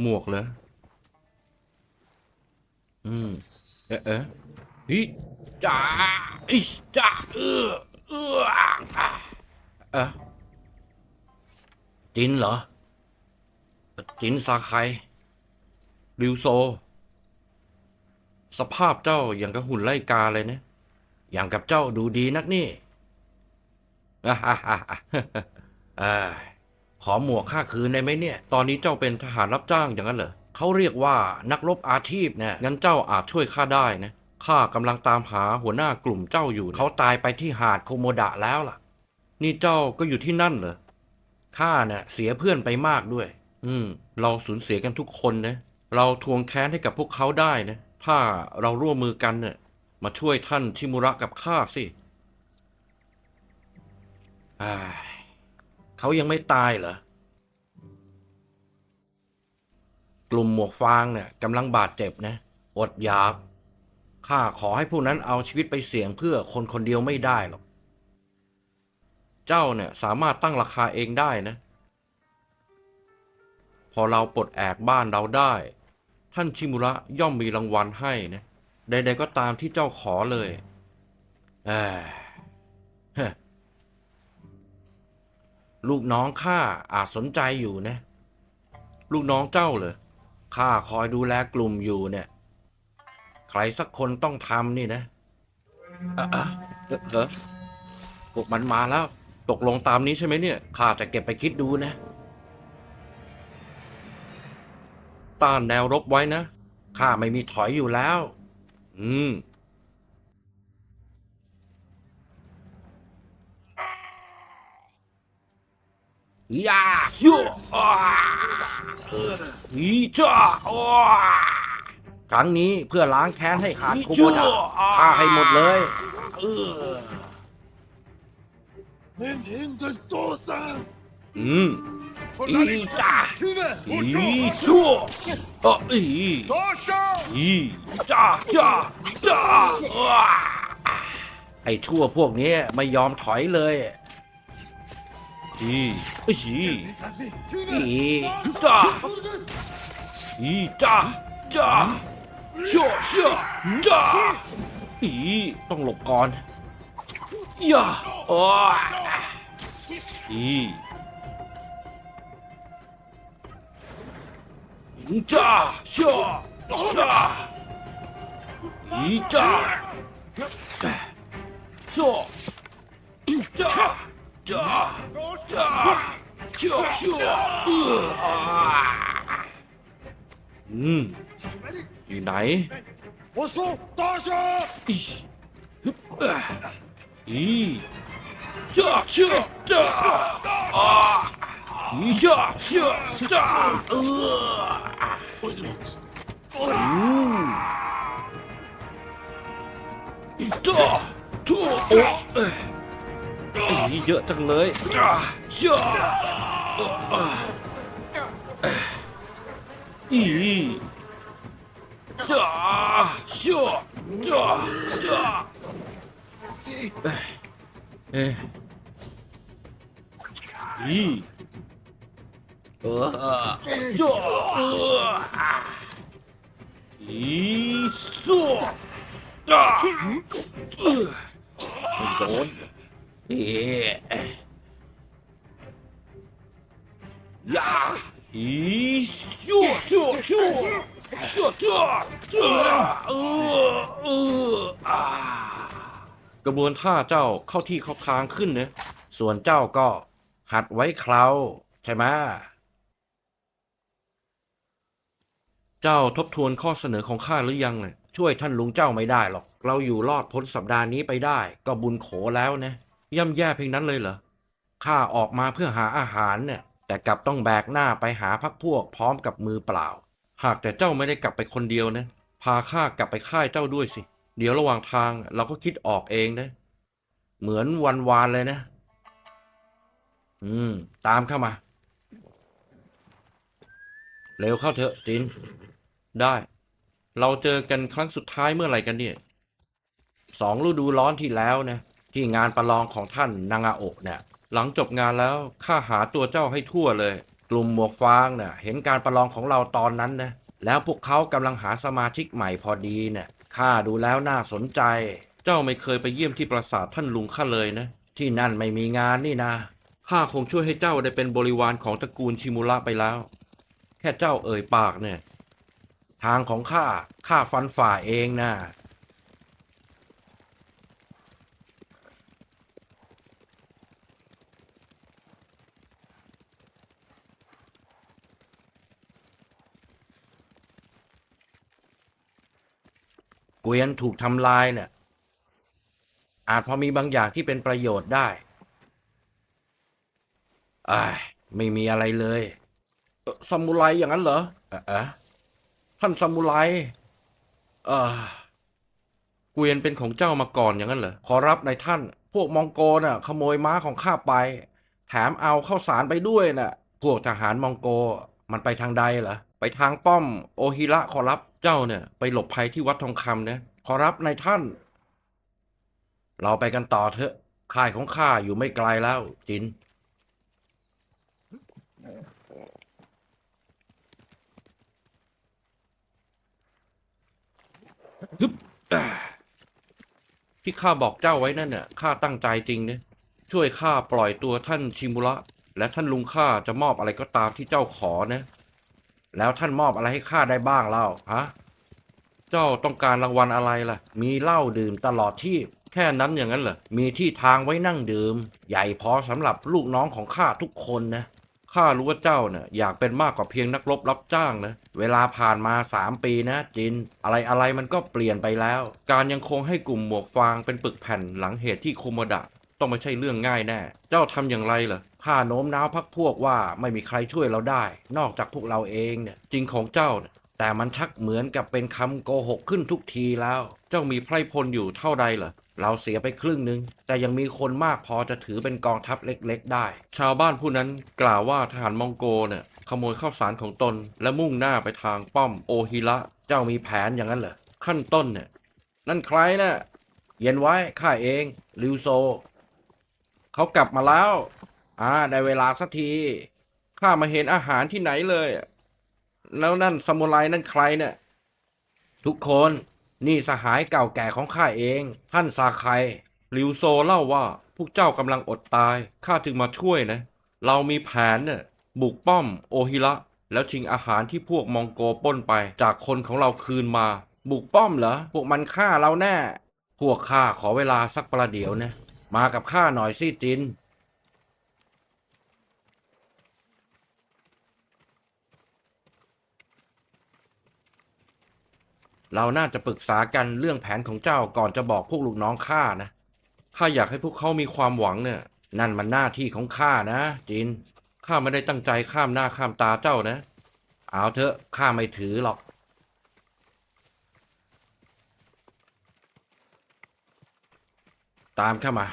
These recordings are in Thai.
หมวกเหรอ อืม เอ๊ะเอ๊ะฮิจ้าอิจ้าเออเอออะเอ๊ะจินเหรอ จินซาไคริวโซ สภาพเจ้าอย่างกับหุ่นไล่กาเลยนะ อย่างกับเจ้าดูดีนักนี่อ่าฮ่าฮ่าฮ่า ขอหมวกค่าคืนได้ไหมเนี่ย ตอนนี้เจ้าเป็นทหารรับจ้างอย่างนั้นเหรอเขาเรียกว่านักรบอาชีพเนี่ยงั้นเจ้าอาจช่วยข้าได้นะข้ากำลังตามหาหัวหน้ากลุ่มเจ้าอยู่ เขาตายไปที่หาดโคโมดะแล้วล่ะ นี่เจ้าก็อยู่ที่นั่นเหรอข้าเนี่ยเสียเพื่อนไปมากด้วย อืม เราสูญเสียกันทุกคนนะ เราทวงแค้นให้กับพวกเขาได้นะ ถ้าเราร่วมมือกันเนี่ยมาช่วยท่านชิมุระกับข้าสิอ้า เขายังไม่ตายเหรอ กลุ่มหมวกฟางเนี่ยกำลังบาดเจ็บนะ อดอยาก ข้าขอให้พวกนั้นเอาชีวิตไปเสี่ยงเพื่อคนคนเดียวไม่ได้หรอก เจ้าเนี่ยสามารถตั้งราคาเองได้นะ พอเราปลดแอกบ้านเราได้ ท่านชิมุระย่อมมีรางวัลให้นะ ใดๆก็ตามที่เจ้าขอเลย เอ้ยเฮ้อ ลูกน้องข้าอาจสนใจอยู่นะ ลูกน้องเจ้าเหรอข้าคอยดูแลกลุ่มอยู่เนี่ย ใครสักคนต้องทำนี่นะอะอะเออเหรอพวกมันมาแล้ว ตกลงตามนี้ใช่ไหมเนี่ยข้าจะเก็บไปคิดดูนะ ต้านแนวรบไว้นะข้าไม่มีถอยอยู่แล้ว อืม ยาชั่วอีจ้ครั้งนี้เพื่อล้างแค้นให้ขาดคุโบดะฆ่าให้หมดเลยอืมอีจ้าอีชั่วอีอีจ้าจ้าจ้าไอ้ชั่วพวกนี้ไม่ยอมถอยเลย 이, 으 시, 이, 따, 이, 따, 따, 쇼, 쇼, 따, 이, ต้องหลบก่อนย่าโอ้อีจ้าช่อจ้าอีจ้าช่อจ้าจ้า อออ่าอืมอยู่ไหน 我说大山， อีฮึบอ่ะอีจ้าชั่วจ้าอ่าอีจ้าชั่วจ้าเอออืมอีจ้าชั่วโอ้เ อ้ยไอ้นี่เยอะจังเลยจ้าชั่วอ่าอีจ้าชั่วจ้าจ้าเอ้ยเอ้ยอีเออจ้าเอออีสัวจ้าเออไม่โดน เอ๊ะยาอีชั่วชั่วชั่วเจ้าเจ้าเจ้าเออเอออ่ากระบวนท่าเจ้าเข้าที่เข้าทางขึ้นเนะส่วนเจ้าก็หัดไว้เคราใช่ไหมเจ้าทบทวนข้อเสนอของข้าหรือยังเนี่ยช่วยท่านลุงเจ้าไม่ได้หรอก เราอยู่รอดพ้นสัปดาห์นี้ไปได้ ก็บุญโขแล้วนะ ย่ำแย่เพียงนั้นเลยเหรอข้าออกมาเพื่อหาอาหารเนี่ย แต่กลับต้องแบกหน้าไปหาพักพวกพร้อมกับมือเปล่า หากแต่เจ้าไม่ได้กลับไปคนเดียวนะ พาข้ากลับไปค่ายเจ้าด้วยสิ เดี๋ยวระหว่างทางเราก็คิดออกเองนะ เหมือนวันวานเลยนะ อืม ตามเข้ามา เร็วเข้าเถอะจิน ได้ เราเจอกันครั้งสุดท้ายเมื่อไหร่กันเนี่ย สองฤดูร้อนที่แล้วนะ ที่งานประลองของท่านนางาโอะเนี่ย หลังจบงานแล้วข้าหาตัวเจ้าให้ทั่วเลย กลุ่มหมวกฟางเน่ะเห็นการประลองของเราตอนนั้นนะแล้วพวกเขากำลังหาสมาชิกใหม่พอดีเนี่ยข้าดูแล้วน่าสนใจ เจ้าไม่เคยไปเยี่ยมที่ปราสาทท่านลุงข้าเลยนะ ที่นั่นไม่มีงานนี่นะข้าคงช่วยให้เจ้าได้เป็นบริวารของตระกูลชิมุระไปแล้ว แค่เจ้าเอ่ยปากเนี่ย ทางของข้าข้าฟันฝ่าเองนะ เกวียนถูกทำลายเนี่ยอาจพอมีบางอย่างที่เป็นประโยชน์ได้อ้ายไม่มีอะไรเลยซามูไรอย่างนั้นเหรอเออท่านซามูไรเออเกวียนเป็นของเจ้ามาก่อนอย่างนั้นเหรอขอรับในท่าน พวกมองโกน่ะ ขโมยม้าของข้าไป แถมเอาเข้าวสารไปด้วยน่ะ พวกทหารมองโกมันไปทางใดเหรอไปทางป้อม โอฮิระขอรับ เจ้าเนี่ยไปหลบภัยที่วัดทองคำนะขอรับนายท่าน เราไปกันต่อเถอะค่ายของข้าอยู่ไม่ไกลแล้ว จิน ที่ข้าบอกเจ้าไว้นั่นน่ะข้าตั้งใจจริงเนี่ยช่วยข้าปล่อยตัวท่านชิมุระ และท่านลุงข้าจะมอบอะไรก็ตามที่เจ้าขอนะ แล้วท่านมอบอะไรให้ข้าได้บ้างเล่าฮะเจ้าต้องการรางวัลอะไรล่ะ มีเหล้าดื่มตลอดชีพแค่นั้นอย่างนั้นเหรอ มีที่ทางไว้นั่งดื่ม ใหญ่พอสำหรับลูกน้องของข้าทุกคนนะข้ารู้ว่าเจ้าเนะ่ะอยากเป็นมากกว่าเพียงนักรบรับจ้างนะ เวลาผ่านมาสามปีนะจิน อะไรอะไรมันก็เปลี่ยนไปแล้ว การยังคงให้กลุ่มหมวกฟางเป็นปึกแผ่นหลังเหตุที่โคโมดะ ต้องไม่ใช่เรื่องง่ายแน่ เจ้าทำอย่างไรล่ะข้าโน้มน้าวพักพวกว่าไม่มีใครช่วยเราได้ นอกจากพวกเราเองเนี่ยจริงของเจ้าเนี่ยแต่มันชักเหมือนกับเป็นคำโกหกขึ้นทุกทีแล้ว เจ้ามีไพรพลอยู่เท่าใดเหรอ เราเสียไปครึ่งหนึ่ง แต่ยังมีคนมากพอจะถือเป็นกองทัพเล็กๆได้ ชาวบ้านผู้นั้นกล่าวว่าทหารมองโกเนี่ยขโมยข้าวสารของตน และมุ่งหน้าไปทางป้อมโอฮิระ เจ้ามีแผนอย่างนั้นเหรอ ขั้นต้นเนี่ย นั่นใครนะ่ะ เย็นไว้ข้าเอง ลิวโซ เขากลับมาแล้ว อ่า ได้เวลาสักที ข้ามาเห็นอาหารที่ไหนเลย แล้วนั่นซามูไรนั่นใครเนี่ย ทุกคน นี่สหายเก่าแก่ของข้าเอง ท่านซาไคลิวโซเล่าว่า พวกเจ้ากำลังอดตาย ข้าจึงมาช่วยนะ เรามีแผนเนี่ยบุกป้อมโอฮิระ แล้วชิงอาหารที่พวกมองโกปล้นไป จากคนของเราคืนมา บุกป้อมเหรอ พวกมันฆ่าเราแน่ พวกข้าขอเวลาสักประเดี๋ยวนะ มากับข้าหน่อยสิจิน เราน่าจะปรึกษากันเรื่องแผนของเจ้าก่อนจะบอกพวกลูกน้องข้านะ ข้าอยากให้พวกเขามีความหวังเนี่ย นั่นมันหน้าที่ของข้านะ จิน ข้าไม่ได้ตั้งใจข้ามหน้าข้ามตาเจ้านะ เอาเถอะข้าไม่ถือหรอกตามเข้ามา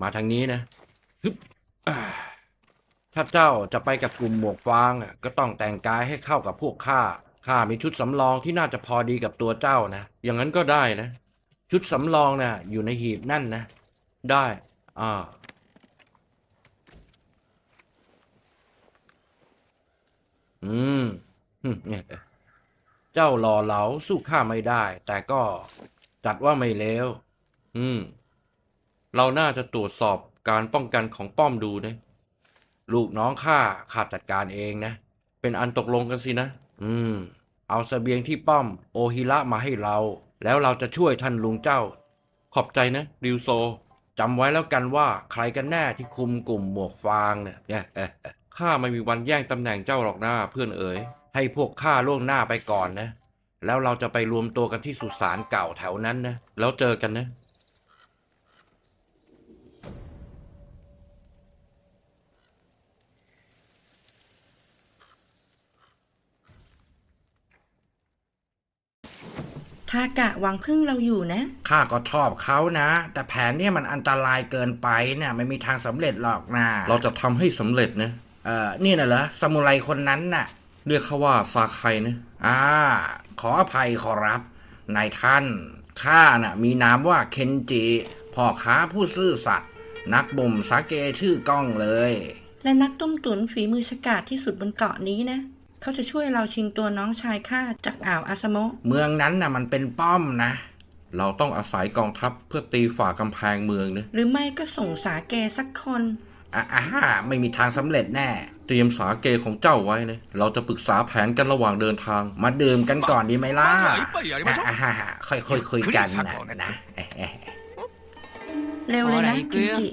มาทางนี้นะฮึบถ้าเจ้าจะไปกับกลุ่มหมวกฟางก็ต้องแต่งกายให้เข้ากับพวกข้าข้ามีชุดสำรองที่น่าจะพอดีกับตัวเจ้านะ อย่างนั้นก็ได้นะ ชุดสำรองนะ่ะอยู่ในหีบนั่นนะ ได้ อ่าอืมเจ้าหล่อเหลาสู้ข้าไม่ได้ แต่ก็จัดว่าไม่เลวอืม เราน่าจะตรวจสอบการป้องกันของป้อมดูนะ ลูกน้องข้าข้าจัดการเองนะ เป็นอันตกลงกันสินะ อืม เอาเสบียงที่ป้อม โอฮิระมาให้เรา แล้วเราจะช่วยท่านลุงเจ้า ขอบใจนะริวโซจำไว้แล้วกันว่าใครกันแน่ที่คุมกลุ่มหมวกฟางเนี่ยเอ๊ะเอ๊ะเอ๊ะข้าไม่มีวันแย่งตำแหน่งเจ้าหรอกนะเพื่อนเอ๋ย ให้พวกข้าล่วงหน้าไปก่อนนะ แล้วเราจะไปรวมตัวกันที่สุสานเก่าแถวนั้นนะ แล้วเจอกันนะ ทากะหวังพึ่งเราอยู่นะ ข้าก็ชอบเขานะ แต่แผนเนี่ยมันอันตรายเกินไปเนี่ยไม่มีทางสำเร็จหรอกนะเราจะทำให้สำเร็จนะเออนี่น่ะเหรอสมุไรคนนั้นน่ะ เรียกเขาว่าซาไคนะอ่า ขออภัยขอรับนายท่านข้าน่ะมีนามว่าเคนจิพ่อค้าผู้ซื่อสัตย์นักบ่มสาเกชื่อก้องเลย และนักต้มตุ๋นฝีมือฉกาจที่สุดบนเกาะนี้นะ เขาจะช่วยเราชิงตัวน้องชายข้าจากอ่าวอาสโมเมืองนั้นน่ะมันเป็นป้อมนะ เราต้องอาศัยกองทัพเพื่อตีฝ่ากำแพงเมืองนะหรือไม่ก็ส่งสาเกสักคนอะอะฮะไม่มีทางสำเร็จแน่ เตรียมสาเกของเจ้าไว้นะเราจะปรึกษาแผนกันระหว่างเดินทาง มาดื่มกันก่อนดีไหมล่ะอ่าอะฮะค่อยๆคุยกันนะนะเร็วเลยนะจินจิ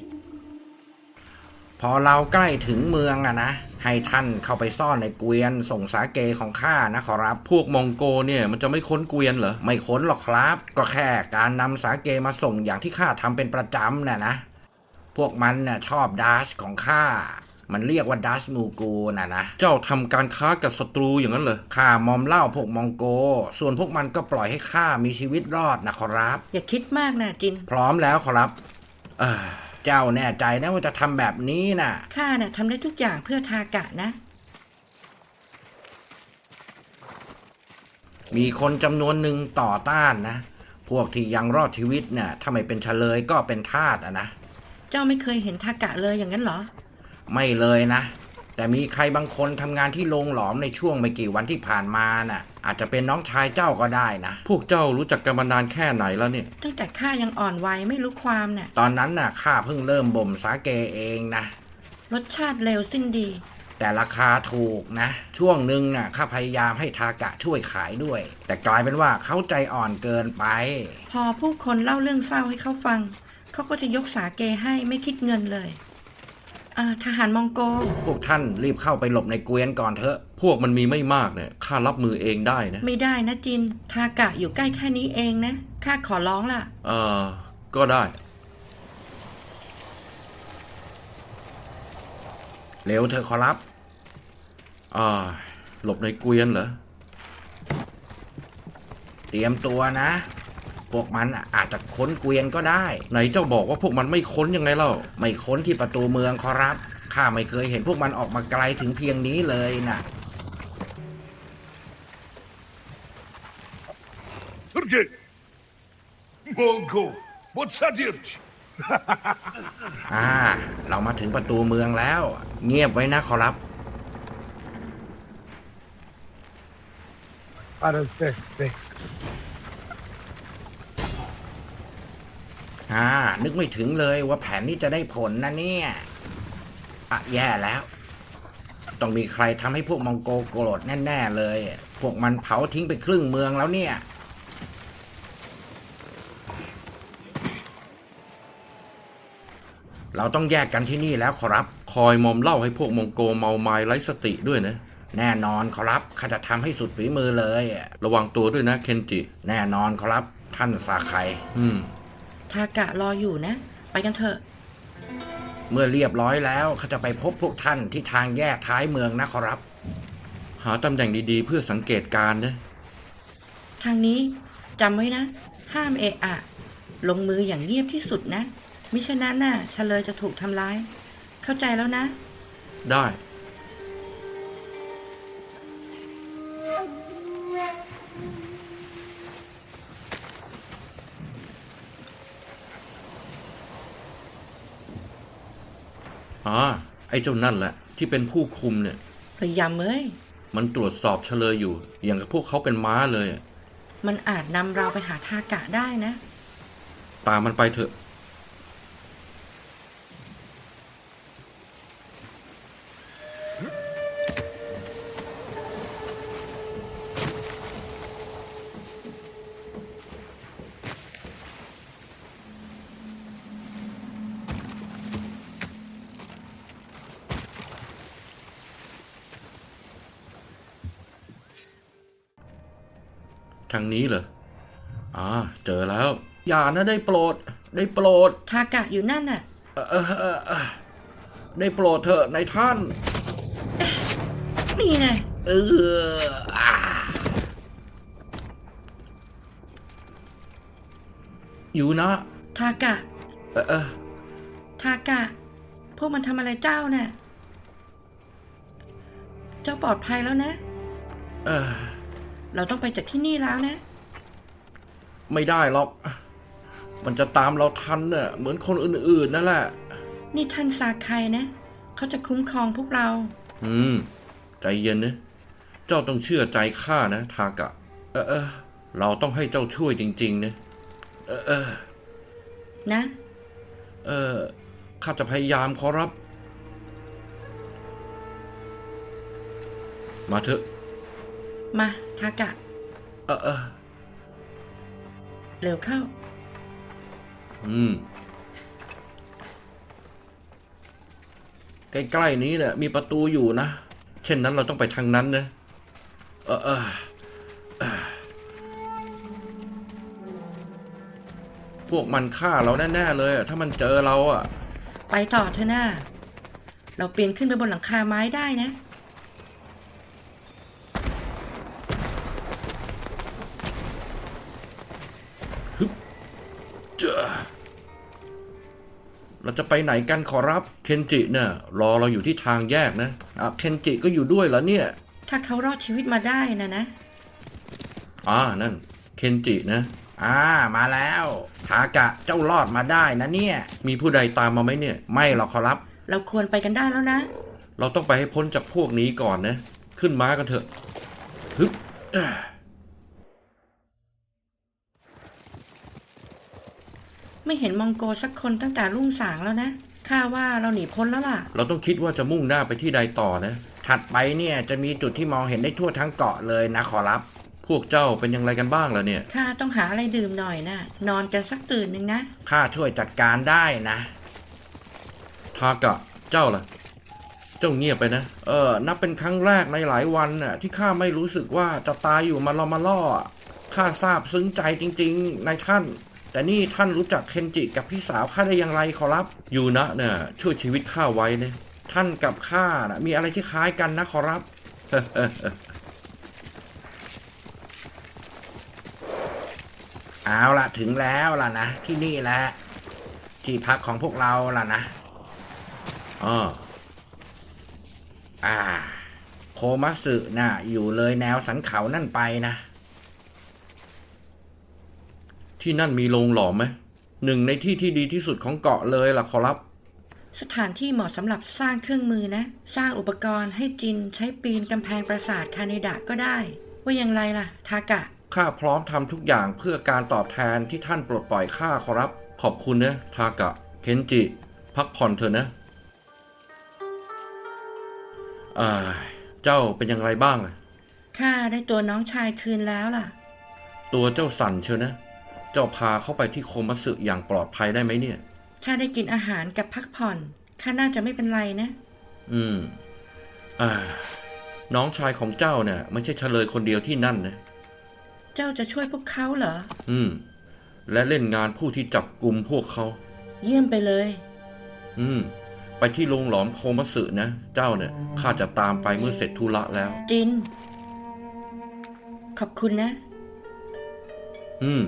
พอเราใกล้ถึงเมืองอะนะ ให้ท่านเข้าไปซ่อนในเกวียน ส่งสาเกของข้านะขอรับ พวกมองโกเนี่ยมันจะไม่ค้นเกวียนเหรอ ไม่ค้นหรอกครับ ก็แค่การนำสาเกมาส่งอย่างที่ข้าทำเป็นประจำน่ะนะ พวกมันน่ะชอบดัชของข้ามันเรียกว่าดัชมูกูน่ะนะ เจ้าทำการค้ากับศัตรูอย่างนั้นเหรอ ข้ามอมเหล้าพวกมองโก ส่วนพวกมันก็ปล่อยให้ข้ามีชีวิตรอดนะขอรับ อย่าคิดมากนะจิน พร้อมแล้วขอรับ เอ่อ เจ้าแน่ใจนะว่าจะทำแบบนี้น่ะ ข้าเนี่ยทำได้ทุกอย่างเพื่อทากะนะ มีคนจำนวนหนึ่งต่อต้านนะ พวกที่ยังรอดชีวิตเนี่ยถ้าไม่เป็นเฉลยก็เป็นทาสอะนะ เจ้าไม่เคยเห็นทากะเลยอย่างนั้นเหรอ ไม่เลยนะ แต่มีใครบางคนทำงานที่โรงหลอมในช่วงไม่กี่วันที่ผ่านมาน่ะ อาจจะเป็นน้องชายเจ้าก็ได้นะ พวกเจ้ารู้จักกันมานานแค่ไหนแล้วเนี่ย ตั้งแต่ข้ายังอ่อนวัยไม่รู้ความน่ะ ตอนนั้นน่ะข้าเพิ่งเริ่มบ่มสาเกเองนะ รสชาติเร็วสิ้นดี แต่ราคาถูกนะ ช่วงหนึ่งน่ะข้าพยายามให้ทากะช่วยขายด้วย แต่กลายเป็นว่าเขาใจอ่อนเกินไป พอผู้คนเล่าเรื่องเศร้าให้เขาฟัง เขาก็จะยกสาเกให้ไม่คิดเงินเลย อ่าทหารมองโก พวกท่านรีบเข้าไปหลบในเกวียนก่อนเถอะ พวกมันมีไม่มากเนี่ยข้ารับมือเองได้นะ ไม่ได้นะจิน ทากะอยู่ใกล้แค่นี้เองนะ ข้าขอร้องล่ะ เออก็ได้ เร็วเถอะขอรับอ่าหลบในเกวียนเหรอ เตรียมตัวนะ พวกมันอาจจะค้นเกวียนก็ได้ ไหนเจ้าบอกว่าพวกมันไม่ค้นยังไงเล่า ไม่ค้นที่ประตูเมืองขอรับ ข้าไม่เคยเห็นพวกมันออกมาไกลถึงเพียงนี้เลยนะทุรกีมองโกบทซาดิรชอ่า เรามาถึงประตูเมืองแล้ว เงียบไว้นะขอรับ Out of the อ่า นึกไม่ถึงเลยว่าแผนนี้จะได้ผลนะเนี่ยอะแย่แล้ว ต้องมีใครทำให้พวกมองโกโกรธแน่ๆเลย พวกมันเผาทิ้งไปครึ่งเมืองแล้วเนี่ย เราต้องแยกกันที่นี่แล้วขอรับ คอยมอมเหล่าให้พวกมองโกเมาไม้ไร้สติด้วยนะแน่นอนขอรับข้าจะทำให้สุดฝีมือเลย ระวังตัวด้วยนะเคนจิ แน่นอนขอรับ ท่านสาไคอืม ทากะรออยู่นะ ไปกันเถอะ เมื่อเรียบร้อยแล้วข้าจะไปพบพวกท่านที่ทางแยกท้ายเมืองนะขอรับ หาตำแหน่งดีๆ เพื่อสังเกตการณ์นะ ทางนี้จำไว้นะ ห้ามเอะอะ ลงมืออย่างเงียบที่สุดนะ มิฉะนั้นน่ะเฉลยจะถูกทำร้าย เข้าใจแล้วนะ ได้ อ่าไอ้เจ้านั่นแหละ ที่เป็นผู้คุมเนี่ยพยายามเอ้ย มันตรวจสอบเฉลยอยู่ อย่างกับพวกเขาเป็นม้าเลยอะมันอาจนำเราไปหาทากะได้นะ ตามมันไปเถอะ ทางนี้เหรออ่าเจอแล้ว อย่านะได้โปรด ได้โปรดทากะอยู่นั่นน่ะ เอ่อเอ่อเอ่อเอ่อได้โปรดเถอะในายท่าน นี่ไงเอออ่าอยู่นะทากะ เออเออทากะ พวกมันทำอะไรเจ้าน่ะ เจ้าปลอดภัยแล้วนะ เออ เราต้องไปจากที่นี่แล้วนะ ไม่ได้หรอก มันจะตามเราทันเน่ะเหมือนคนอื่นๆนั่นแหละ นี่ท่านซาไคนะ เขาจะคุ้มครองพวกเรา อืม ใจเย็นนะ เจ้าต้องเชื่อใจข้านะ ทากะ เออเออเราต้องให้เจ้าช่วยจริง ๆ นะ เออเออนะ เออข้าจะพยายามขอรับ มาเถอะ มาทากะ เออเออเร็วเข้า อืม ใกล้ๆนี้เนี่ยมีประตูอยู่นะ เช่นนั้นเราต้องไปทางนั้นนะ เออเออเออพวกมันฆ่าเราแน่ๆเลยอะถ้ามันเจอเราอะ ไปต่อเถอะนะเราปีนขึ้นไปบนหลังคาไม้ได้นะ เราจะไปไหนกันขอรับ เคนจิเนี่ยรอเราอยู่ที่ทางแยกนะอะเคนจิก็อยู่ด้วยเหรอเนี่ย ถ้าเขารอดชีวิตมาได้นะนะ อ่านั่น เคนจินะ อ่ามาแล้วทากะเจ้ารอดมาได้นะเนี่ย มีผู้ใดตามมาไหมเนี่ย ไม่หรอกขอรับ เราควรไปกันได้แล้วนะ เราต้องไปให้พ้นจากพวกนี้ก่อนนะ ขึ้นม้ากันเถอะฮึบเอ้อ ไม่เห็นมองโกสักคนตั้งแต่รุ่งสางแล้วนะข้าว่าเราหนีพ้นแล้วล่ะ เราต้องคิดว่าจะมุ่งหน้าไปที่ใดต่อนะ ถัดไปเนี่ยจะมีจุดที่มองเห็นได้ทั่วทั้งเกาะเลยนะขอรับ พวกเจ้าเป็นอย่างไรกันบ้างล่ะเนี่ย ข้าต้องหาอะไรดื่มหน่อยนะนอนกันสักตื่นหนึ่งนะ ข้าช่วยจัดการได้นะ ทากะ เจ้าล่ะ เจ้าเงียบไปนะ เออ นับเป็นครั้งแรกในหลายวันน่ะที่ข้าไม่รู้สึกว่าจะตายอยู่มาลอมาล่อข้าทราบซึ้งใจจริง ๆ ในท่าน แต่นี่ท่านรู้จักเคนจิกับพี่สาวข้าได้อย่างไรขอรับยูนะเนี่ยช่วยชีวิตข้าไว้เนี่ยท่านกับข้านะมีอะไรที่คล้ายกันนะขอรับ เอาละถึงแล้วล่ะนะ ที่นี่แหละที่พักของพวกเราล่ะนะอ่าอ่า โคมัสึน่ะ อยู่เลยแนวสันเขานั่นไปนะ ที่นั่นมีโรงหลอมไหมหนึ่งในที่ที่ดีที่สุดของเกาะเลยล่ะขอรับ สถานที่เหมาะสำหรับสร้างเครื่องมือนะ สร้างอุปกรณ์ให้จินใช้ปีนกำแพงปราสาทคาเนดะก็ได้ ว่าอย่างไรล่ะ ทากะ ข้าพร้อมทำทุกอย่างเพื่อการตอบแทนที่ท่านปลดปล่อยข้าขอรับ ขอบคุณนะทากะ เคนจิ พักผ่อนเถอะนะอ่าเจ้าเป็นอย่างไรบ้างล่ะข้าได้ตัวน้องชายคืนแล้วล่ะ ตัวเจ้าสั่นเชียวนะ เจ้าพาเข้าไปที่โคมัตสึอย่างปลอดภัยได้ไหมเนี่ย ถ้าได้กินอาหารกับพักผ่อนข้าน่าจะไม่เป็นไรนะ อืม อ่า น้องชายของเจ้าเนี่ยไม่ใช่เฉลยคนเดียวที่นั่นนะ เจ้าจะช่วยพวกเขาเหรอ อืม และเล่นงานผู้ที่จับกลุ่มพวกเขา เยี่ยมไปเลย อืม ไปที่โรงหลอมโคมัตสึนะ เจ้าเนี่ยข้าจะตามไปเมื่อเสร็จธุระแล้ว จิน ขอบคุณนะ อืม